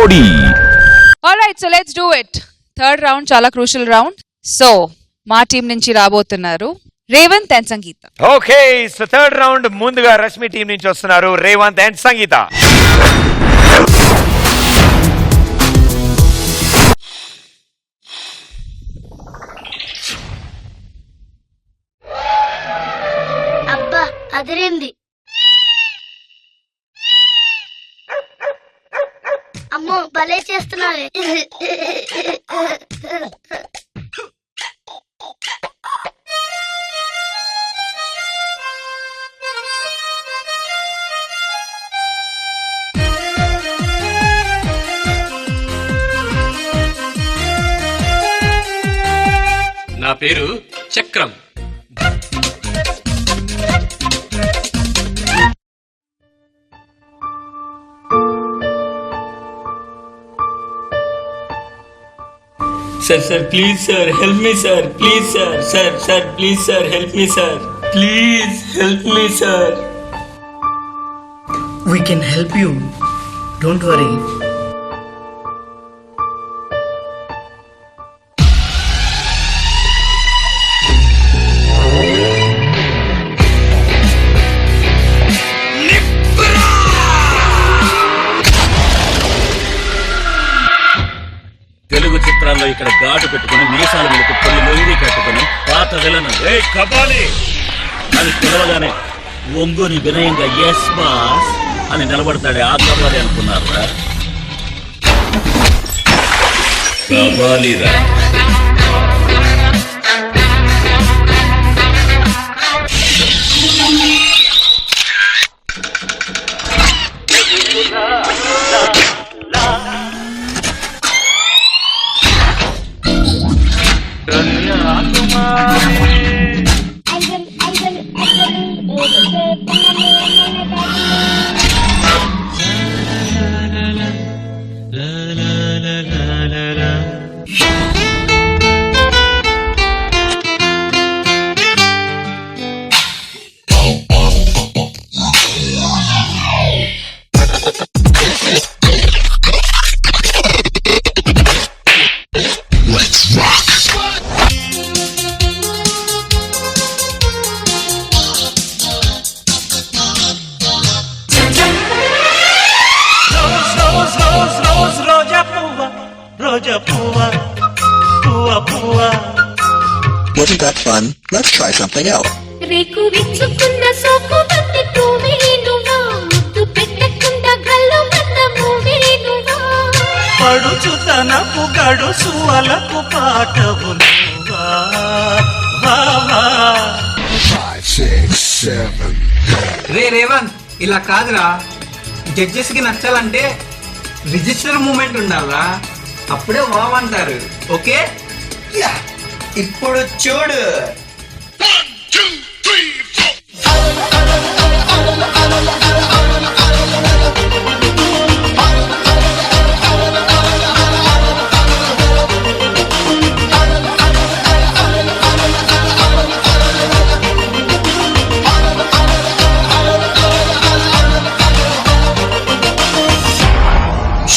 జోడీ right so let's do it third round చాలా crucial round so మా team నుంచి రాబోతున్నారు Revanth and Sangeetha okay so third round ముందుగా రష్మి టీం నుంచి వస్తున్నారు రేవంత్ అండ్ సంగీత అబ్బా అదిరింది. అమ్మో భలే చేస్తున్నావే. నా పేరు చక్రం. Sir, sir, please, sir, help me, sir. Please, sir, sir, sir, please, sir, help me, sir. Please help me, sir. We can help you. Don't worry. ఇక్కడ ఘాటు పెట్టుకుని మీసాల మీద కొన్ని లొంగి కట్టుకుని పాత విలను అని పిలవగానే ఒంగోని వినయంగా ఎస్ బాస్ అని నిలబడతాడే ఆ కబాలి అనుకున్నారా? కబాలిరా. రోజ్ రోజా పువ్వ పువ్వ పువ్వ Wasn't that fun? Let's try something else. రేకు విచ్చుకున్న సోకు బంతి పువ్వేనువా ముద్దు పెట్టకుండా గల్లు మన్న మూవేనువా పడుచుతనపు గడుసు అలకు పాటవు నువ్వా వా వా. రే రేవంత్ ఇలా కాదురా. జడ్జెస్కి నచ్చాలంటే రిజిస్టర్ మూమెంట్ ఉండాలా అప్పుడే వావ్ అంటారు. ఓకే? ఇప్పుడు చూడు.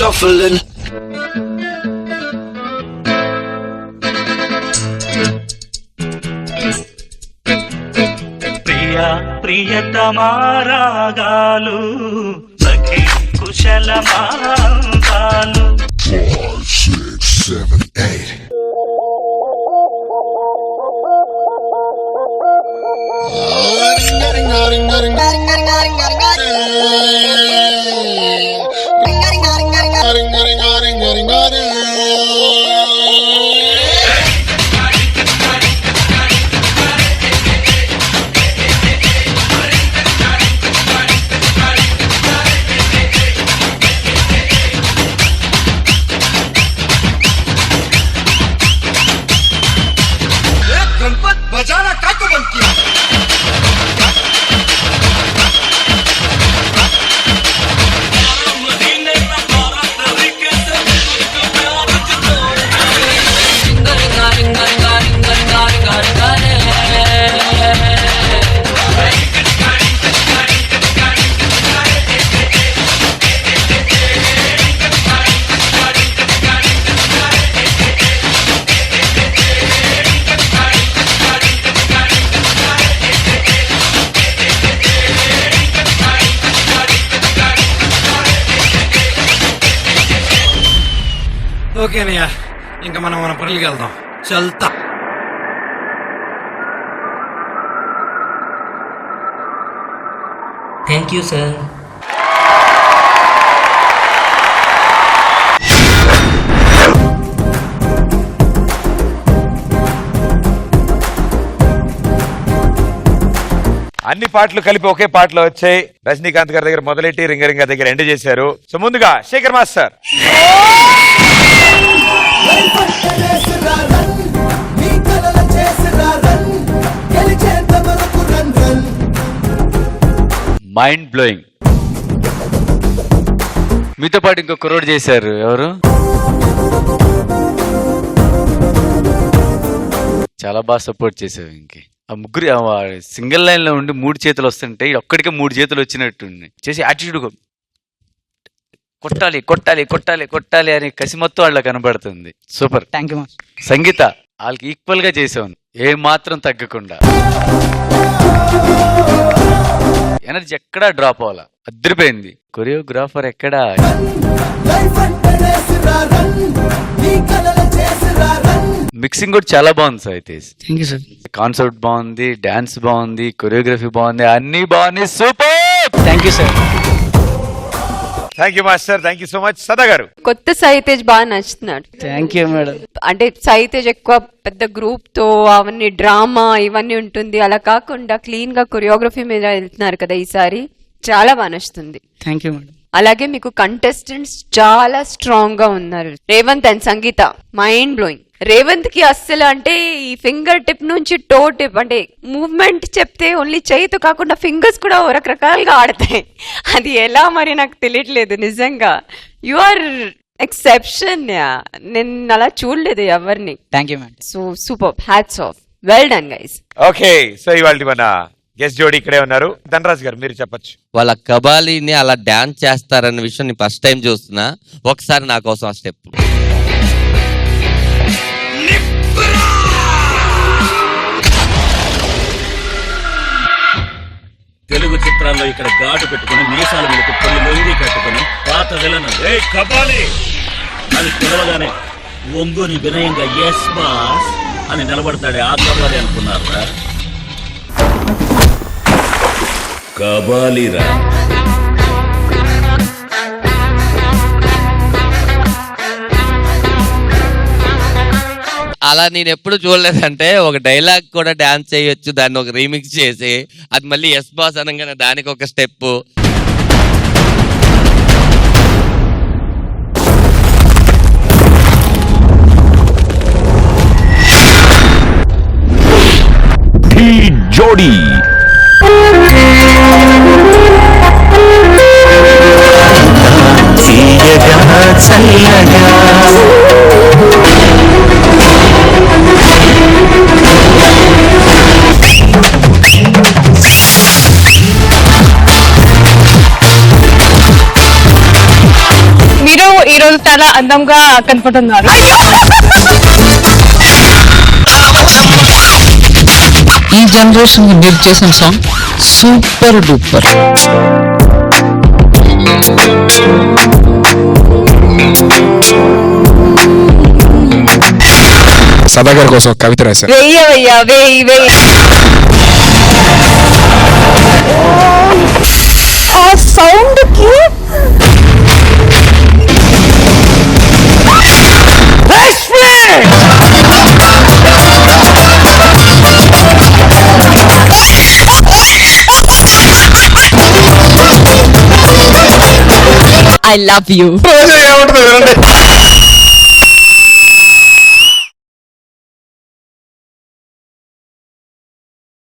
Shuffling. కుశలమారాగాలు సఖీ కుశలమా? ఓకేనయ్యా ఇంకా మనం మన పనులకి వెళ్దాం. చల్తా. Thank you sir. అన్ని పాటలు కలిపి ఒకే పాటలో వచ్చాయి. రజనీకాంత్ గారి దగ్గర మొదలెట్టి రింగరింగ దగ్గర ఎండ్ చేశారు. సో ముందుగా శేఖర్ మాస్టర్. మైండ్ బ్లోయింగ్ మీతో పాటు ఇంకో కుర్రోడు చేశారు ఎవరు? చాలా బాగా సపోర్ట్ చేసావు ఇంకే. ఆ ముగ్గురు సింగిల్ లైన్లో ఉండి మూడు చేతులు వస్తుంటే ఒక్కడికే మూడు చేతులు వచ్చినట్టుంది. చేసి యాటిట్యూడ్ కొట్టాలి కొట్టాలి కొట్టాలి కొట్టాలి అని కసి మొత్తం వాళ్ళ కనబడుతుంది. సూపర్. థ్యాంక్ యూ సంగీత వాళ్ళకి ఈక్వల్గా చేసావు ఏ మాత్రం తగ్గకుండా. ఎనర్జీ ఎక్కడా డ్రాప్ అవ్వాల? అద్దరిపోయింది. కొరియోగ్రాఫర్ ఎక్కడా? మిక్సింగ్ కూడా చాలా బాగుంది సార్ అయితే. థ్యాంక్ యూ సార్ కాన్సెప్ట్ బాగుంది డాన్స్ బాగుంది కొరియోగ్రఫీ బాగుంది అన్ని బాగుంది super thank you sir thank you master thank you so much Sada garu కొత్త సాయితేజ్ బాగా నచ్చుతున్నాడు. థ్యాంక్ యూ మేడం అంటే సాయితేజ్ ఎక్కువ పెద్ద గ్రూప్తో అవన్నీ డ్రామా ఇవన్నీ ఉంటుంది. అలా కాకుండా క్లీన్గా కొరియోగ్రఫీ మీద వెళ్తున్నారు కదా ఈసారి. చాలా బాగా నచ్చుతుంది. థ్యాంక్ యూ మేడం అలాగే మీకు కంటెస్టెంట్స్ చాలా స్ట్రాంగ్గా ఉన్నారు. Revanth and Sangeetha mind blowing రేవంత్కి అస్సలు అంటే ఈ ఫింగర్ టిప్ నుంచి టో టిప్ అంటే మూవ్మెంట్ చెప్తే ఓన్లీ చేయితో కాకుండా ఫింగర్స్ కూడా రకరకాలుగా ఆడతాయి. అది ఎలా మరి నాకు తెలియట్లేదు నిజంగా. యు ఆర్ ఎక్సెప్షన్ నేను అలా చూడలేదు ఎవరిని. Thank you madam so super hats off well done guys okay so ఇవాళ మన గెస్ట్ జోడి ఇక్కడే ఉన్నారు. ధనరాజ్ గారు మీరు చెప్పొచ్చు. వాళ్ళ కబాలీని అలా డాన్స్ చేస్తారన్న విషయం నేను ఫస్ట్ టైం చూస్తున్నా. ఒకసారి నా కోసం ఆ స్టెప్ తెలుగు చిత్రాల్లో ఇక్కడ ఘాటు పెట్టుకుని మీసాల మీద కొన్ని లొంగి కట్టుకుని పాత విలన్ అని పిలవగానే ఒంగుని వినయంగా ఎస్ బాస్ అని నిలబడతాడే ఆ కబాలి అనుకున్నారా? కబాలిరా. అలా నేను ఎప్పుడు చూడలేదంటే ఒక డైలాగ్ కూడా డాన్స్ చేయొచ్చు దాన్ని ఒక రీమిక్స్ చేసి అది మళ్ళీ ఎస్ బాస్ అనగానే దానికి ఒక స్టెప్ జోడీ మీరు ఈ రోజు చాలా అందంగా కనపడుతున్నారు. ఈ జనరేషన్ మీరు చేసిన సాంగ్ సూపర్ డూపర్. సదా గారి కోసం కవిత రాశారు. వెయ్యవయ్యా వెయ్యి వెయ్యి. ఆ సౌండ్కి ఐ లవ్ యూ ఏమంటుంది వినండి.